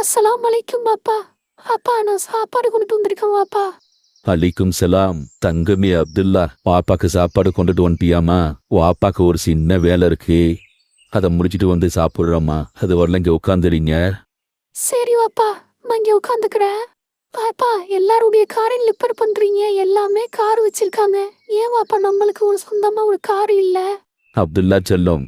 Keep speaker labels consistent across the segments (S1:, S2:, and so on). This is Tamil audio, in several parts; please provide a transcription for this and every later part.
S1: அஸ்ஸலாம் வலைக்கும் அப்பா அப்பா நான் சாப்பாடு கொண்டுட்டு வந்திருக்கேன் அப்பா
S2: அலிக்கும் சலாம் தங்கமே அப்துல்லா வாப்பாக்கு சாப்பாடு கொண்டுட்டு வந்துட்டியாமா வாப்பாக்கு ஒரு சின்ன வேலை இருக்கு அதை முடிச்சிட்டு வந்து சாப்பிடுறோமா அது வரல இங்க உட்காந்துறீங்க
S1: சரி வாப்பா நான் இங்கே உட்காந்துக்கிறேன் பாப்பா எல்லாருடைய காரையும் லிப்பர் பண்றீங்க எல்லாமே கார் வச்சிருக்காங்க ஏன் வாப்பா நம்மளுக்கு ஒரு சொந்தமா ஒரு கார் இல்ல
S2: அப்துல்லா செல்லம்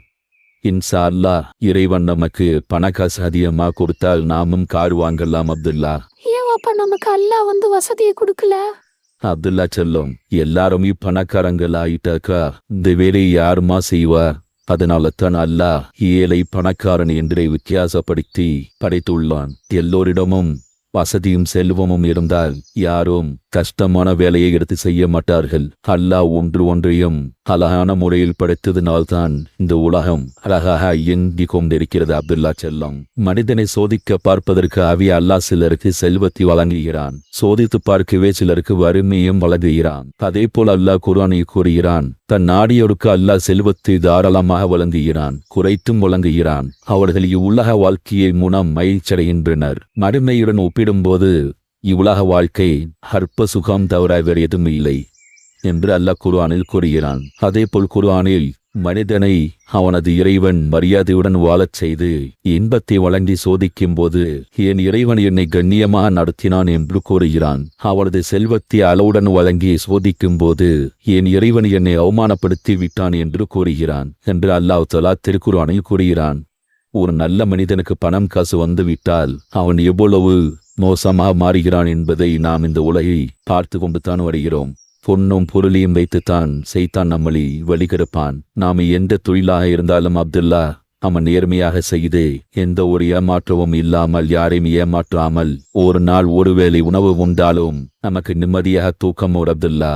S2: இன்சா அல்லாஹ் இறைவன் நமக்கு பணக்காசு அதிகமா கொடுத்தால் நாமும் கார் வாங்கலாம் அப்துல்லா.
S1: ஏன் நமக்கு அல்லாஹ் வந்து வசதியை கொடுக்கல?
S2: அப்துல்லா செல்லம் எல்லாருமே பணக்காரங்கள் ஆயிட்டாக்கா இந்த வேலையை யாருமா செய்வார் அதனால தான் அல்லாஹ் ஏழை பணக்காரன் என்று வித்தியாசப்படுத்தி படைத்துள்ளான். எல்லோரிடமும் வசதியும் செல்வமும் இருந்தால் யாரும் கஷ்டமான வேலையை எடுத்து செய்ய மாட்டார்கள். அல்லாஹ் ஒன்று ஒன்றையும் அழகான முறையில் படைத்ததினால்தான் இந்த உலகம் அழகாக இயங்கிக் கொண்டிருக்கிறது அப்துல்லா செல்லம். மனிதனை சோதிக்க பார்ப்பதற்கு அவி அல்லாஹ் சிலருக்கு செல்வத்தை வழங்குகிறான். சோதித்து பார்க்கவே சிலருக்கு வறுமையும் வழங்குகிறான். அதே போல் அல்லாஹ் குர்ஆனை கூறுகிறான் தன் நாடியோருக்கு அல்லாஹ் செல்வத்தை தாராளமாக வழங்குகிறான் குறைத்தும் வழங்குகிறான். அவர்கள் இவ்வுலக வாழ்க்கையை மூலம் மகிழ்ச்சடைகின்றனர் மறுமையுடன் ஒப்பிடும்போது இவ்வுலக வாழ்க்கை அற்ப சுகம் தவிர வேறு எதுவும் இல்லை என்று அல்லாஹ் குர்ஆனில் கூறுகிறான். அதேபோல் குர்ஆனில் மனிதனை அவனது இறைவன் மரியாதையுடன் வாழச் செய்து இன்பத்தை வழங்கி சோதிக்கும் போது என் இறைவன் என்னை கண்ணியமாக நடத்தினான் என்று கூறுகிறான். அவனது செல்வத்தை அளவுடன் வழங்கி சோதிக்கும் போது என் இறைவன் என்னை அவமானப்படுத்தி விட்டான் என்று கூறுகிறான். என்று அல்லாஹ் தலா திருக்குறானை கூறுகிறான். ஒரு நல்ல மனிதனுக்கு பணம் காசு வந்து விட்டால் அவன் எவ்வளவு மோசமாக மாறுகிறான் என்பதை நாம் இந்த உலகை பார்த்து கொண்டுதான் வருகிறோம். பொன்னும் பொருளையும் வைத்துத்தான் செய்தான் நம்மளை வழிகெடுப்பான். நாம் எந்த தொழிலாக இருந்தாலும் அப்துல்லா அவன் நேர்மையாக செய்து எந்த ஒரு ஏமாற்றமும் இல்லாமல் யாரையும் ஏமாற்றாமல் ஒரு நாள் ஒருவேளை உணவு உண்டாலும் நமக்கு நிம்மதியாக தூக்கம் ஒரு அப்துல்லா.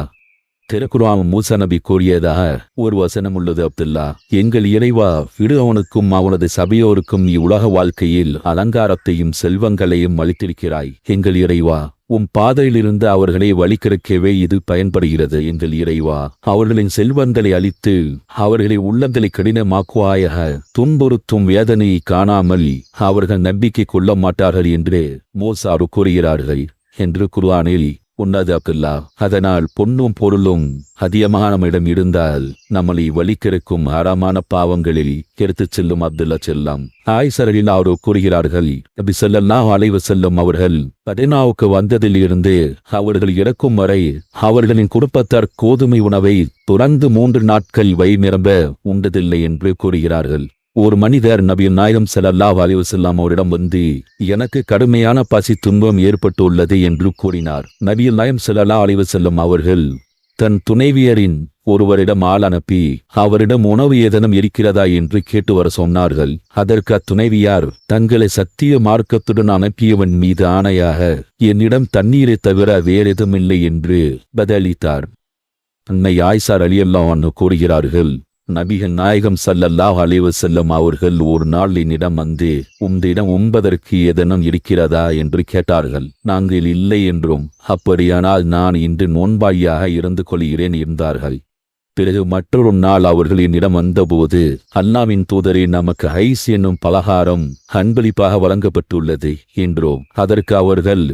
S2: திருக்குறான் மூசா நபி கூறியதாக ஒரு வசனம் உள்ளது அப்துல்லா. எங்கள் இறைவா விடுவனுக்கும் அவனது சபையோருக்கும் இவ்வுலக வாழ்க்கையில் அலங்காரத்தையும் செல்வங்களையும் அளித்திருக்கிறாய். எங்கள் இறைவா உம் பாதையிலிருந்து அவர்களை வழிக்கிறக்கவே இது பயன்படுகிறது எங்கள் இறைவா. அவர்களின் செல்வங்களை அளித்து அவர்களை உள்ளங்களை கடினமாக்குவாயாக துன்புறுத்தும் வேதனையை காணாமல் அவர்கள் நம்பிக்கை கொள்ள மாட்டார்கள் என்று மோசாரு கூறுகிறார்கள் என்று குர்ஆனில் உன்னது அப்துல்லா அதனால் பொன்னும் பொருளும் அதிகமாக நம்மிடம் இருந்தால் நம்மளை வலிக்கிறக்கும் ஆறாமான பாவங்களில் எடுத்துச் செல்லும் அப்துல்லா செல்லம். ஆய்சரில் அவரோ கூறுகிறார்கள் நபி செல்லல்லா அலைவு செல்லும் அவர்கள் பதினாவுக்கு வந்ததில் இருந்து அவர்கள் இறக்கும் வரை அவர்களின் குடும்பத்தார் கோதுமை உணவை துறந்து மூன்று நாட்கள் வயிறு நிரம்ப உண்டதில்லை என்று கூறுகிறார்கள். ஒரு மனிதர் நபி நாயகம் செல்லல்லா அலைஹி வஸல்லம் அவரிடம் வந்து எனக்கு கடுமையான பசி துன்பம் ஏற்பட்டுள்ளது என்று கூறினார். நபி நாயம் செல்லல்லா அலைஹி செல்லும் அவர்கள் தன் துணைவியரின் ஒருவரிடம் ஆள் அனுப்பி அவரிடம் உணவு ஏதேனும் இருக்கிறதா? என்று கேட்டு வர சொன்னார்கள். அதற்கு அத்துணைவியார் தங்களை சத்திய மார்க்கத்துடன் அனுப்பியவன் மீது ஆணையாக என்னிடம் தண்ணீரை தவிர வேறெதும் இல்லை என்று பதிலளித்தார். அன்னை ஆய்சார் அலியல்லான் கூறுகிறார்கள் நபிகள் நாயகம் சல்லல்லாஹ் அழிவு செல்லும் அவர்கள் ஒரு நாள் என்னிடம் வந்து உம்திடம் உண்பதற்கு எதனும் இருக்கிறதா? என்று கேட்டார்கள். நாங்கள் இல்லை என்றும் அப்படியானால் நான் இன்று நோன்பாயாக இருந்து கொள்கிறேன் இருந்தார்கள் பிறகு மற்றொரு நாள் அவர்கள் என்னிடம் வந்தபோது அல்லாவின் தூதரே நமக்கு ஐஸ் என்னும் பலகாரம் அன்பளிப்பாக வழங்கப்பட்டுள்ளது என்றோம். அதற்கு அவர்கள்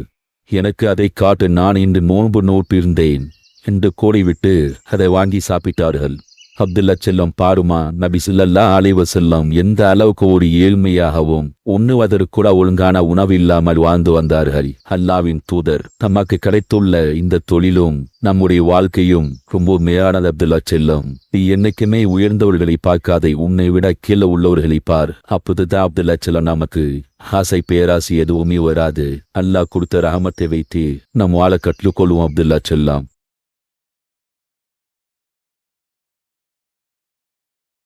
S2: எனக்கு அதை காட்டு நான் இன்று நோன்பு நோட்டிருந்தேன் என்று கோடிவிட்டு அதை வாங்கி சாப்பிட்டார்கள். அப்துல்லா செல்லம் பாருமா நபி சுல்லல்லா அலைஹி செல்லம் எந்த அளவுக்கு ஒரு ஏழ்மையாகவும் உண்ணுவதற்கு கூட ஒழுங்கான உணவு இல்லாமல் வாழ்ந்து வந்தார்கள். அல்லாவின் தூதர் தமக்கு கிடைத்துள்ள இந்த தொழிலும் நம்முடைய வாழ்க்கையும் ரொம்ப மேலானது அப்துல்லா செல்லம். நீ என்னைக்குமே உயர்ந்தவர்களை பார்க்காதே உன்னை விட கீழே உள்ளவர்களை பார். அப்போதுதான் அப்துல்லா செல்லம் நமக்கு ஆசை பேராசை எதுவுமே வராது. அல்லாஹ் கொடுத்த ரஹமத்தை வைத்து நம் வாழ கற்றுக்கொள்வோம் அப்துல்லா செல்லாம்.